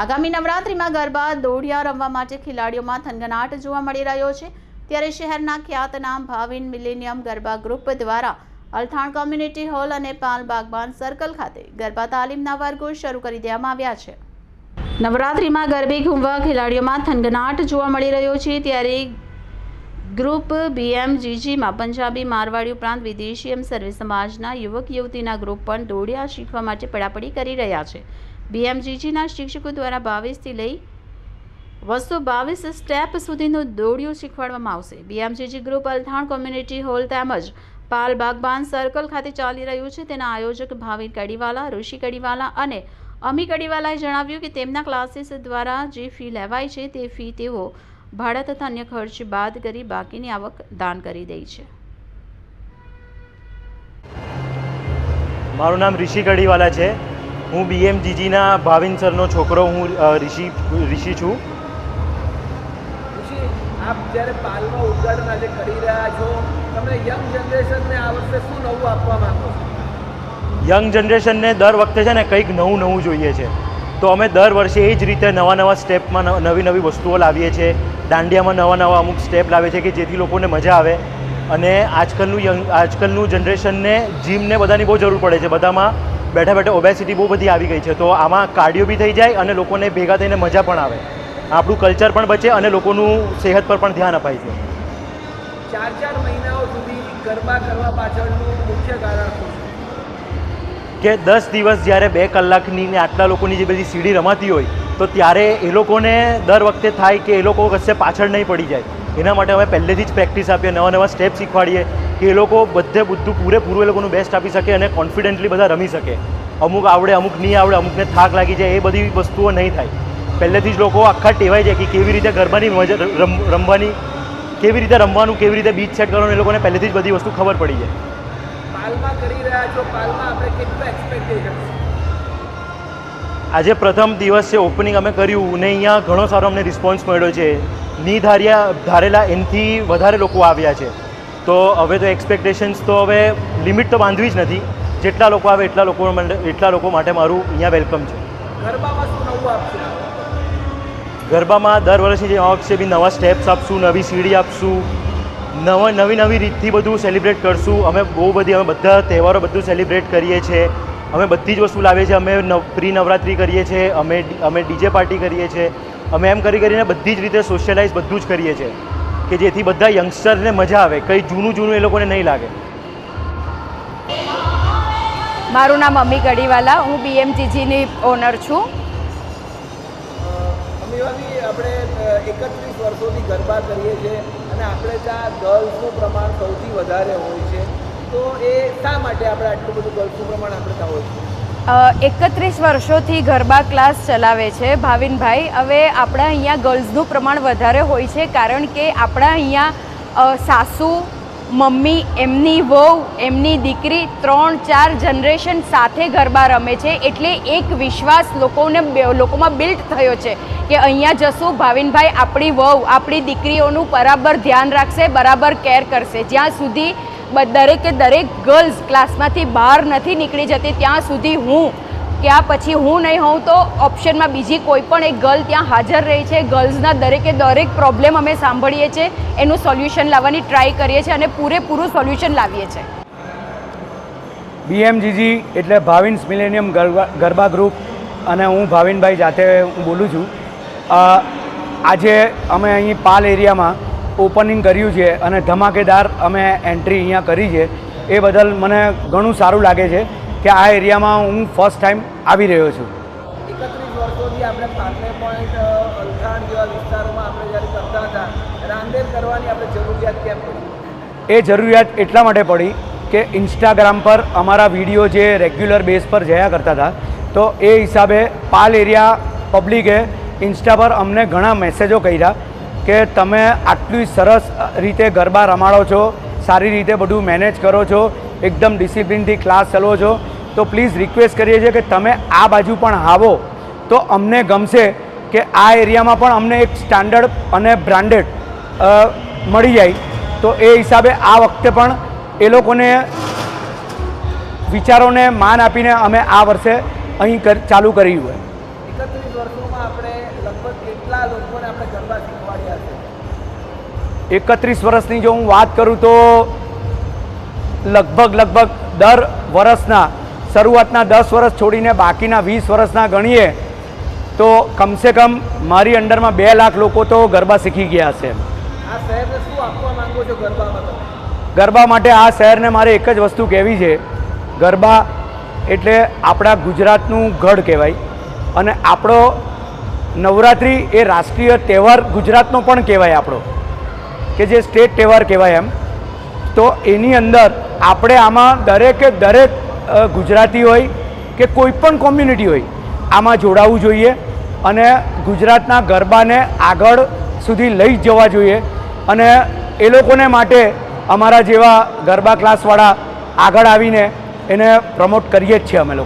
આગામી નવરાત્રિમાં ગરબા દોઢિયા રમવા માટે ખેલાડીઓમાં થનગનાટ જોવા મળી રહ્યો છે. ત્યારે શહેરના ખ્યાતનામ ભાવિન મિલેનિયમ ગરબા ગ્રુપ દ્વારા અલથાણ કોમ્યુનિટી હોલ અને પાલ બાગબાન સર્કલ ખાતે ગરબા તાલીમના વર્ગો શરૂ કરી દેવામાં આવ્યા છે. નવરાત્રિમાં ગરબે ઘૂમવા ખેલાડીઓમાં થનગનાટ જોવા મળી રહ્યો છે. ત્યારે ગ્રુપ બીએમજીજીમાં પંજાબી મારવાડી ઉપરાંત વિદેશી એમ સર્વે સમાજના યુવક યુવતીના ગ્રુપ પણ દોડિયા શીખવા માટે પડાપડી કરી રહ્યા છે. બીએમજીજીના શિક્ષકો દ્વારા બાવીસથી લઈ બસો બાવીસ સ્ટેપ સુધીનું દોડિયું શીખવાડવામાં આવશે. BMGG group Althan community hall તેમજ પાલ બાગબાન સર્કલ ખાતે ચાલી રહ્યું છે. તેના આયોજક ભાવિન કડીવાલા, ઋષિ કડીવાલા અને અમી કડીવાલાએ જણાવ્યું કે તેમના ક્લાસીસ દ્વારા જે ફી લેવાય છે તે ફી તેઓ ભાડા તથા અન્ય ખર્ચ બાદ કરી બાકીની આવક દાન કરી દે છે. મારું નામ ઋષિ કડીવાલા છે. હું બીએમજીજીના ભાવિન સરનો છોકરો હું ઋષિ ઋષિ છું. આપ જ્યારે પાલમાં ઉદ્ઘાટન આજે કરી રહ્યા છો તમે યંગ જનરેશનને આ વર્ષે શું નવું આપવા માંગો છો? યંગ જનરેશનને દર વખતે છે ને કંઈક નવું નવું જોઈએ છે. તો અમે દર વર્ષે એ જ રીતે નવા નવા સ્ટેપમાં નવી નવી વસ્તુઓ લાવીએ છીએ. દાંડિયામાં નવા નવા અમુક સ્ટેપ લાવીએ છીએ કે જેથી લોકોને મજા આવે. અને આજકાલનું યંગ આજકાલનું જનરેશનને જીમને બધાની બહુ જરૂર પડે છે. બધામાં બેઠા બેઠા ઓબેસિટી બહુ બધી આવી ગઈ છે. તો આમાં કાર્ડિયો બી થઈ જાય અને લોકોને ભેગા થઈને મજા પણ આવે. આપણું કલ્ચર પણ બચે અને લોકોનું સેહત પર પણ ધ્યાન અપાય છે. ચાર ચાર મહિનાઓ સુધી ગરબા કરવા પાછળનું મુખ્ય કારણ કે દસ દિવસ જ્યારે બે કલાકની ને આટલા લોકોની જે બધી સીડી રમાતી હોય તો ત્યારે એ લોકોને દર વખતે થાય કે એ લોકો કશે પાછળ નહીં પડી જાય. એના માટે અમે પહેલેથી જ પ્રેક્ટિસ આપીએ નવા નવા સ્ટેપ શીખવાડીએ. કે એ લોકો બધે બધું પૂરેપૂરું એ લોકોનું બેસ્ટ આપી શકે અને કોન્ફિડન્ટલી બધા રમી શકે. અમુક આવડે અમુક નહીં આવડે અમુકને થાક લાગી જાય એ બધી વસ્તુઓ નહીં થાય. પહેલેથી જ લોકો આખા ટેવાઈ જાય કે કેવી રીતે ગરબાની રમવાની કેવી રીતે રમવાનું કેવી રીતે બીચ સેટ કરવાનું એ લોકોને પહેલેથી જ બધી વસ્તુ ખબર પડી જાય. પાલમાં કરી રહ્યા છો પાલમાં આપણે કેટલું એક્સપેક્ટેશન આજે પ્રથમ દિવસ છે ઓપનિંગ અમે કર્યું ને અહીંયા ઘણો સારો અમને રિસ્પોન્સ મળ્યો છે. ની ધાર્યા ધારેલા એનથી વધારે લોકો આવ્યા છે. તો હવે તો એક્સપેક્ટેશન્સ તો હવે લિમિટ તો બાંધવી જ નથી. જેટલા લોકો આવે એટલા લોકો એટલા લોકો માટે મારું અહીંયા વેલકમ છે. ગરબામાં દર વર્ષની જે આ વખતે બી નવા સ્ટેપ્સ આપશું નવી સીડી આપશું નવા નવી નવી રીતથી બધું સેલિબ્રેટ કરશું. અમે બહુ બધી અમે બધા તહેવારો બધું સેલિબ્રેટ કરીએ છીએ. અમે બધી જ વસ્તુ લાવીએ છીએ. અમે નવ પ્રી નવરાત્રિ કરીએ છીએ. અમે અમે ડીજે પાર્ટી કરીએ છીએ. અમે એમ કરી કરીને બધી જ રીતે સોશિયલાઇઝ બધું જ કરીએ છીએ. કે જેથી બધા યંગસ્ટરને મજા આવે. કંઈ જૂનું જૂનું એ લોકોને નહીં લાગે. મારું નામ અમી કડીવાલા હું બીએમજીજીની ઓનર છું. આપણે એકત્રીસ વર્ષોથી ગરબા કરીએ છીએ અને આપણે ત્યાં ગર્લ્સનું પ્રમાણ સૌથી વધારે હોય છે. તો એ શા માટે આપણે આટલું બધું ગર્લ્સનું પ્રમાણ આપણે ત્યાં હોય છે એકત્રીસ વર્ષોથી ગરબા ક્લાસ ચલાવે છે ભાવિનભાઈ. હવે આપણા અહીંયા ગર્લ્સનું પ્રમાણ વધારે હોય છે કારણ કે આપણા અહીંયા સાસુ, મમ્મી, એમની વહુ, એમની દીકરી ત્રણ ચાર જનરેશન સાથે ગરબા રમે છે. એટલે એક વિશ્વાસ લોકોને લોકોમાં બિલ્ડ થયો છે કે અહીંયા જશું. ભાવિનભાઈ, આપણી વહુ, આપણી દીકરીઓનું બરાબર ધ્યાન રાખશે, બરાબર કેર કરશે. જ્યાં સુધી દરેકે દરેક ગર્લ્સ ક્લાસમાંથી બહાર નથી નીકળી જતી, ત્યાં સુધી હું, ક્યાં પછી હું નહીં હોઉં તો ઓપ્શનમાં બીજી કોઈ પણ એક ગર્લ ત્યાં હાજર રહી છે. ગર્લ્સના દરેકે દરેક પ્રોબ્લેમ અમે સાંભળીએ છીએ એનું સોલ્યુશન લાવવાની ટ્રાય કરીએ છીએ અને પૂરેપૂરું સોલ્યુશન લાવીએ છીએ બીએમજીજી એટલે ભાવિન્સ મિલેનિયમ ગરબા ગ્રુપ અને હું ભાવિનભાઈ જાતે હું બોલું છું. આજે અમે અહીં પાલ એરિયામાં ઓપનિંગ કર્યું છે અને ધમાકેદાર અમે એન્ટ્રી અહીંયા કરી છે. એ બદલ મને ઘણું સારું લાગે છે કે આ એરિયામાં હું ફર્સ્ટ ટાઈમ આવી રહ્યો છું. એ જરૂરિયાત એટલા માટે પડી કે ઇન્સ્ટાગ્રામ પર અમારા વીડિયો જે રેગ્યુલર બેઝ પર જયા કરતા હતા તો એ હિસાબે પાલ એરિયા પબ્લિકે ઇન્સ્ટા પર અમને ઘણા મેસેજો કર્યા કે તમે આટલી સરસ રીતે ગરબા રમાડો છો, સારી રીતે બધું મેનેજ કરો છો, એકદમ ડિસિપ્લિનથી ક્લાસ ચલો છો, તો પ્લીઝ રિક્વેસ્ટ કરીએ છીએ કે તમે આ બાજુ પણ આવો. તો અમને ગમશે કે આ એરિયામાં પણ અમને એક સ્ટાન્ડર્ડ અને બ્રાન્ડેડ મળી જાય. તો એ હિસાબે આ વખતે પણ એ લોકોને વિચારોને માન આપીને અમે આ વર્ષે અહીં ચાલુ કર્યું હોય એકત્રીસ વર્ષોમાં આપણે લગભગ કેટલા લોકોને આપણે ગરબા શીખવાડ્યા છે? એકત્રીસ વર્ષની જો હું વાત કરું તો લગભગ લગભગ દર વર્ષના શરૂઆતના દસ વર્ષ છોડીને બાકીના વીસ વર્ષના ગણીએ તો કમસે કમ મારી અંડરમાં બે લાખ લોકો તો ગરબા શીખી ગયા છે. ગરબા માટે આ શહેરને મારે એક જ વસ્તુ કહેવી છે. ગરબા એટલે આપણા ગુજરાતનું ગઢ કહેવાય. અને આપણો નવરાત્રિ એ રાષ્ટ્રીય તહેવાર ગુજરાતનો પણ કહેવાય આપણો. કે જે સ્ટેટ તહેવાર કહેવાય એમ. તો એની અંદર આપણે આમાં દરેકે દરેક ગુજરાતી હોય કે કોઈ પણ કોમ્યુનિટી હોય, આમાં જોડાવવું જોઈએ અને ગુજરાતના ગરબાને આગળ સુધી લઈ જવા જોઈએ. અને એ લોકોને માટે અમારા જેવા ગરબા ક્લાસવાળા આગળ આવીને એને પ્રમોટ કરીએ જ છીએ અમે લોકો.